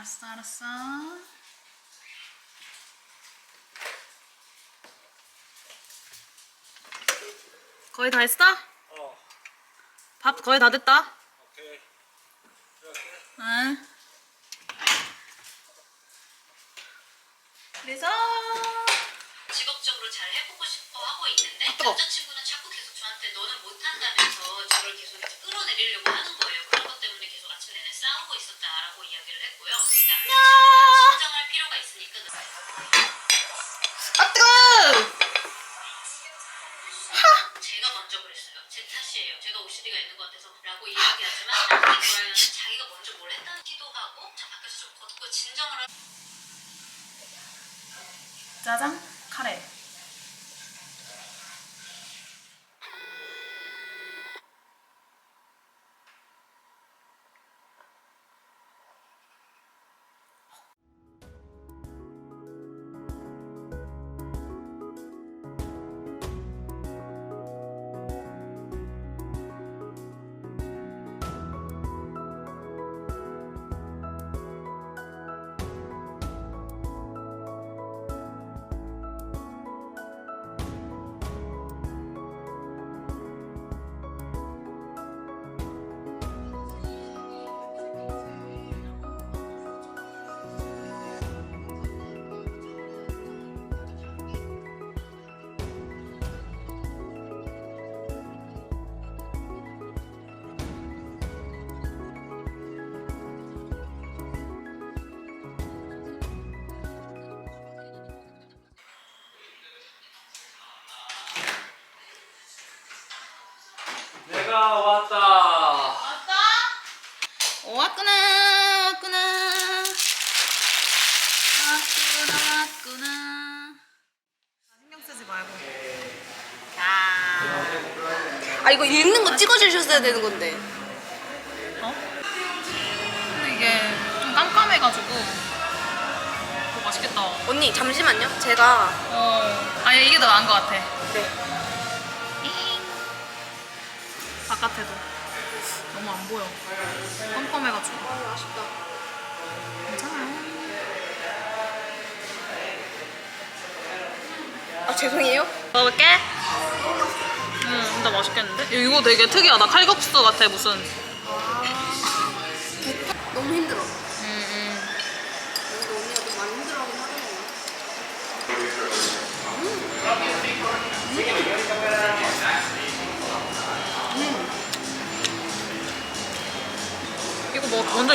알았어, 알았어. 거의 다 했어? 어, 밥 거의 다 됐다. 오케이. 응. 그래서 직업적으로 잘 해보고 싶어 하고 있는데 뜨거. 남자친구는 자꾸 계속 저한테 너는 못한다면서 저를 계속 이제 끌어내리려고 하는 거예요. 그런 것 때문에 계속 아침 내내 싸우고 있었다라고 이야기를 했고 필요가 있으니까 아 뜨거! 제가 먼저 그랬어요. 제 탓이에요. 제가 OCD가 있는 것 같아서 라고 이야기하지만 돌아면 자기가 먼저 뭘 했다는 기도 하고 저 밖에서 좀 걷고 진정을 하 짜장 카레. 내가 왔다. 왔다? 어, 왔구나, 왔구나. 왔구나, 왔구나. 신경 쓰지 말고. 야. 아 이거 읽는 거 찍어주셨어야 되는 건데. 어? 근데 이게 좀 깜깜해가지고. 더 맛있겠다. 언니 잠시만요. 제가 어. 아니, 이게 더 나은 것 같아. 네. 바깥에도. 너무 안 보여. 깜깜해가지고. 아 아쉽다. 괜찮아요. 아 죄송해요. 먹어볼게. 음, 진짜 맛있겠는데? 이거 되게 특이하다. 칼국수 같아, 무슨.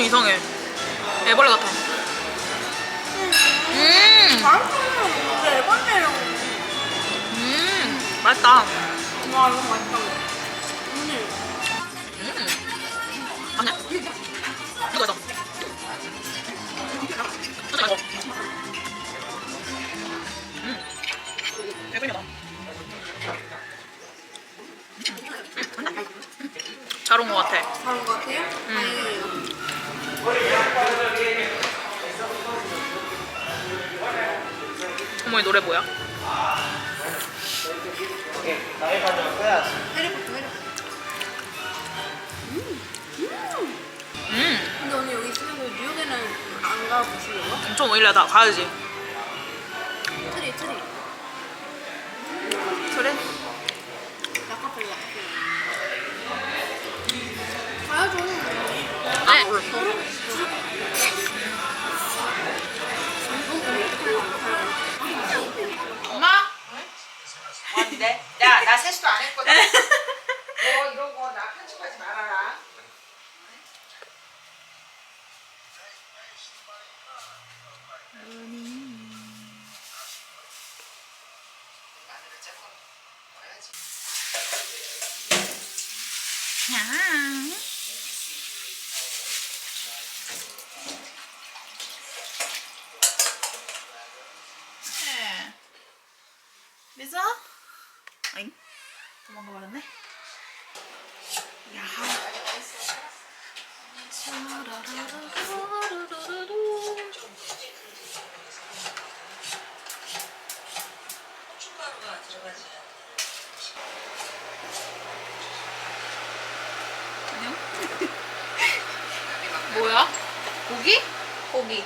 이상해. 애벌레 같아. 음, 맛있어. 근데 에반네요. 음, 맛있다. 와 이거 맛있다. 안 가보시려고? 엄청 오일래 다 가야지. 트리 트리. 그래? 약카페 약카페. 가야죠. 아, 엄마? 뭔데? 야, 나 세수도 안 했거든. 너 이런 거 나 편집하지 말아라. 야. 네. 리사? 아잉? 도망가 버렸네. 야. 샤라라라라라라라루. 고춧가루가 들어가지. 안녕? 뭐야? 고기? 고기.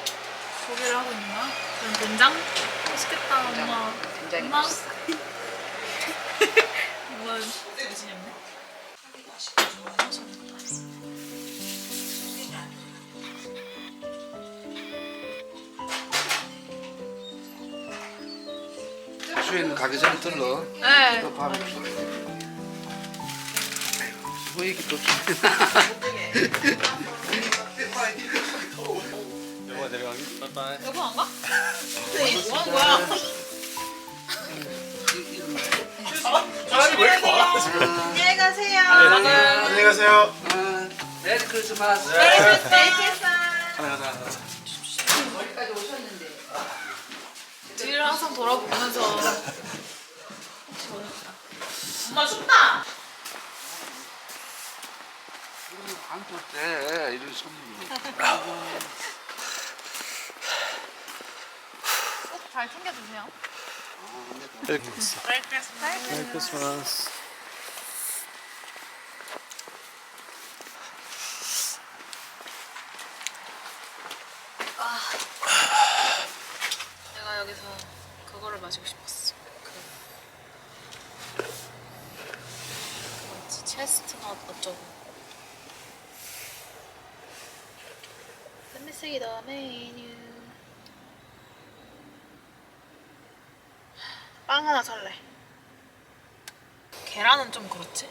고기를 하고 있나? 그럼 된장? 맛있겠다 엄마. 된장이 엄마. 맛있어. 엄마 정신이 없네. 수인 가기 전에 들러. 네. 또 밥을 줘. 뭐 이게 또 여보 내려가기. 빠이빠이. 여보 안 가? 네, 뭐 하는 거야? 아니 왜 이렇게 많아 지금? 안녕히 가세요. 안녕히 가세요. 아, 메리 크리스마스. 하나 가자. 머리까지 오셨는데. 뒤를 항상 돌아보면서 엄마 춥다. 안돼 이런 손님이. 꼭잘 챙겨주세요. 메리 크리스마스. 메리 크리스마스. 여기서 그거를 마시고 싶었어. 그 그거 있지 체스트가 어쩌고. The menu. 빵 하나 살래. 계란은 좀 그렇지?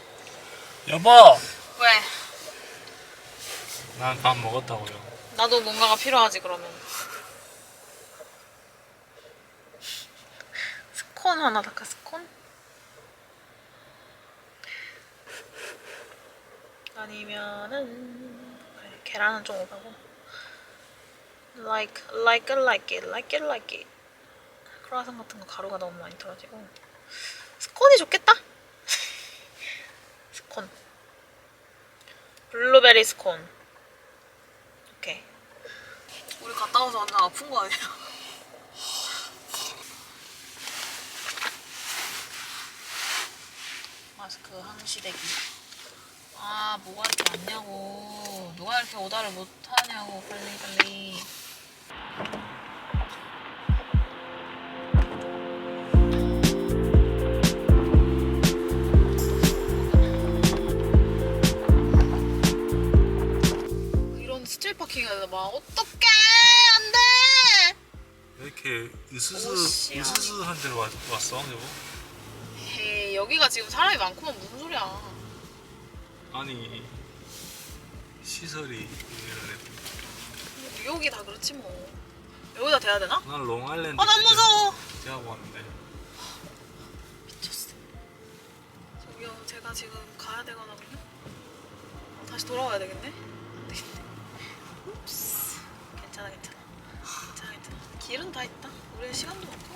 여보. 왜? 난 밥 먹었다고요. 나도 뭔가가 필요하지 그러면. 스콘 하나 달까 스콘? 아니면은 계란은 좀 오가고. Like, like, it, like it, like it, like it. 크루아상 같은 거 가루가 너무 많이 들어가지고 스콘이 좋겠다. 스콘. 블루베리 스콘. 오케이. 우리 갔다 와서 완전 아픈 거 아니야? 마스크 항시대기. 아, 뭐가 이렇게 많냐고. 누가 이렇게 오다를 못 하냐고, 빨리, 빨리. 이런 스틸 파킹에다 막, 어떡해! 안 돼! 왜 이렇게 으스스. 으스스한 데로 왔, 왔어 여보? 여기가 지금 사람이 많구만, 무슨 소리야. 아니 시설이 이래. 뉴욕이 다 그렇지 뭐. 여기다 대야 되나? 난 롱아일랜드. 아, 난 무서워. 기대하고 왔는데. 미쳤어. 저기요, 제가 지금 가야 되거든요. 다시 돌아와야 되겠네? 안 되겠네. 괜찮아, 괜찮아. 괜찮아, 괜찮아. 길은 다 있다. 우리는 시간도 많고.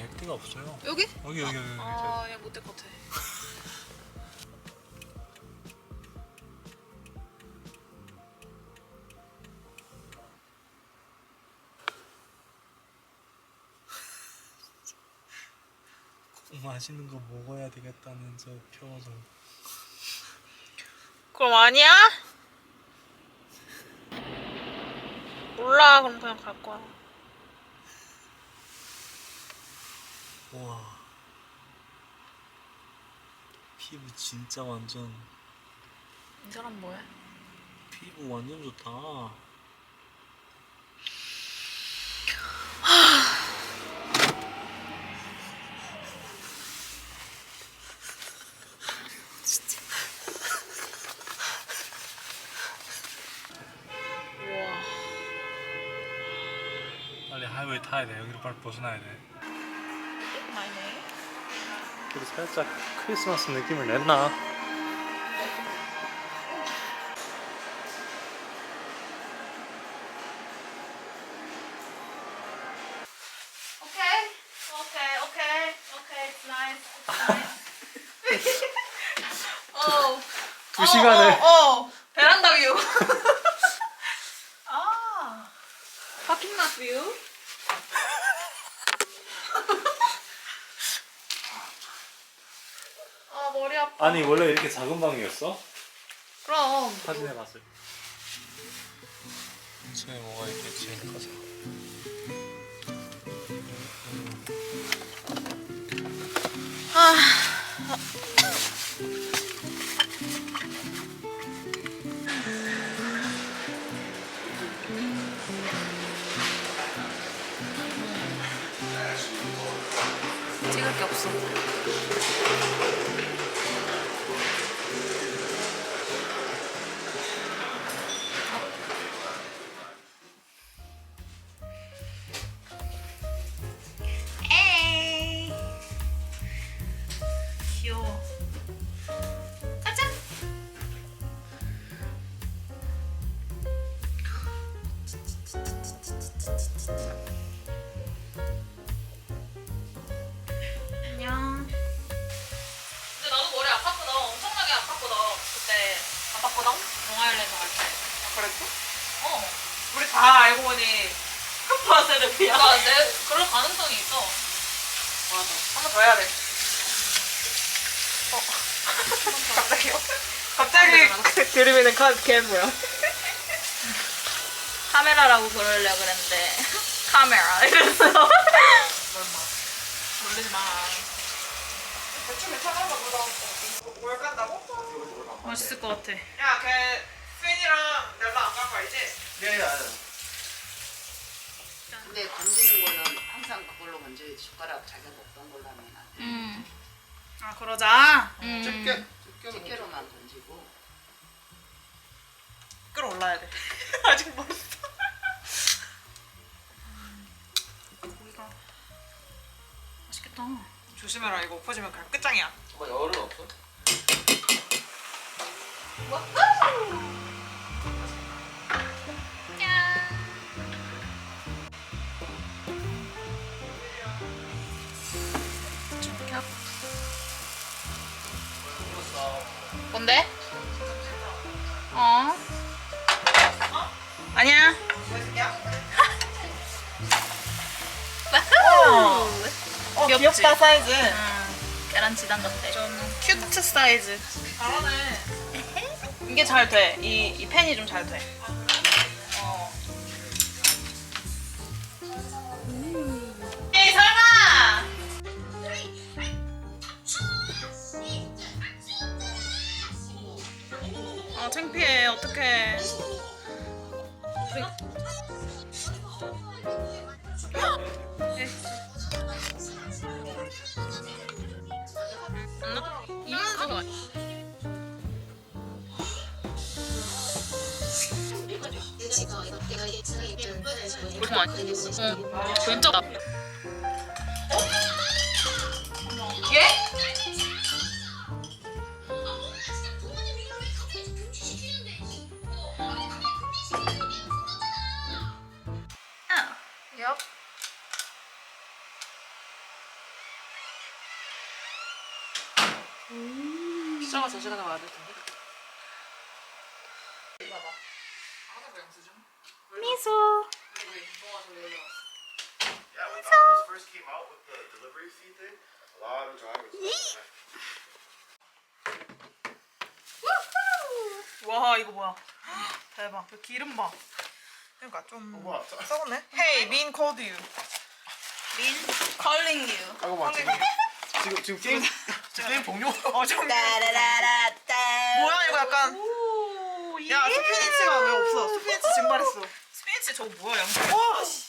될 데가 없어요. 여기? 여기 여기 여기. 아, 얘 못될 것 같아. 꼭 맛있는 거 먹어야 되겠다는 저 표정. 그럼 아니야? 몰라, 그럼 그냥 갈 거야. 와. 피부 진짜 완전 이 사람 뭐야? 피부 완전 좋다. 빨리 하이웨이 타야 돼. 여기를 빨리 벗어나야 돼. 그래도 살짝 크리스마스 느낌을 냈나? 두 시간을. 어, 어, 어. 베란다 뷰. 아. 파킹lot 뷰. 아, 머리 아파. 아니 원래 이렇게 작은 방이었어? 그럼. 사진에 봤을 때 근처에 뭐가 있겠지 가자 찍을 게 없어. 나 내, 그럴 가능성이 있어. 맞아. 한 번 더 해야 돼. 어. 갑자기요? 갑자기 들으면은 걔 뭐야? 카메라라고 그러려고 그랬는데 카메라 이랬어. 놀리지 마. 대충 괜찮아 보다. 뭘 간다고? 맛있을 것 같아. 야, 걔 스윈이랑 넬라 안갈 거 알지? 근데 건지는 거는 항상 그걸로 건져야지 숟가락 자기가 먹던 걸로 하면 안 돼. 음. 아, 그러자. 음. 집게 집게로만 건지고 끌어올라야 돼. 아직 멀었어. 고기가 맛있겠다. 조심해라, 이거 엎어지면 그냥 끝장이야. 뭐 열은 없어? 뭔데? 어? 아니야. 어, 귀엽지? 귀엽다, 사이즈. 응. 계란 지단 같아. 좀 큐트 사이즈. 잘하네. 이게 잘 돼. 이, 이 펜이 좀 잘 돼. 아, 창피해. 어떡해. 이만. 얼마 안 어, 왼쪽 엽. 저 시간에 와야 될 텐데. 미소. Yeah, when Domino's first came out with the delivery fee thing, a lot of drivers. 와, 이거 뭐야. 대박. 그 기름 봐. 그러니까 좀 썩었네. Hey, Min called you. 린 calling you. 잠깐만 지금 지금 지금 게임 게임 종료. 어, 좀. 따라라라따. 뭐야, 이거 약간. 오, 야, 스피니치가 왜 없어? 스피니치 증발했어. 스피니치 저거 뭐야, 양쪽. 와, 씨.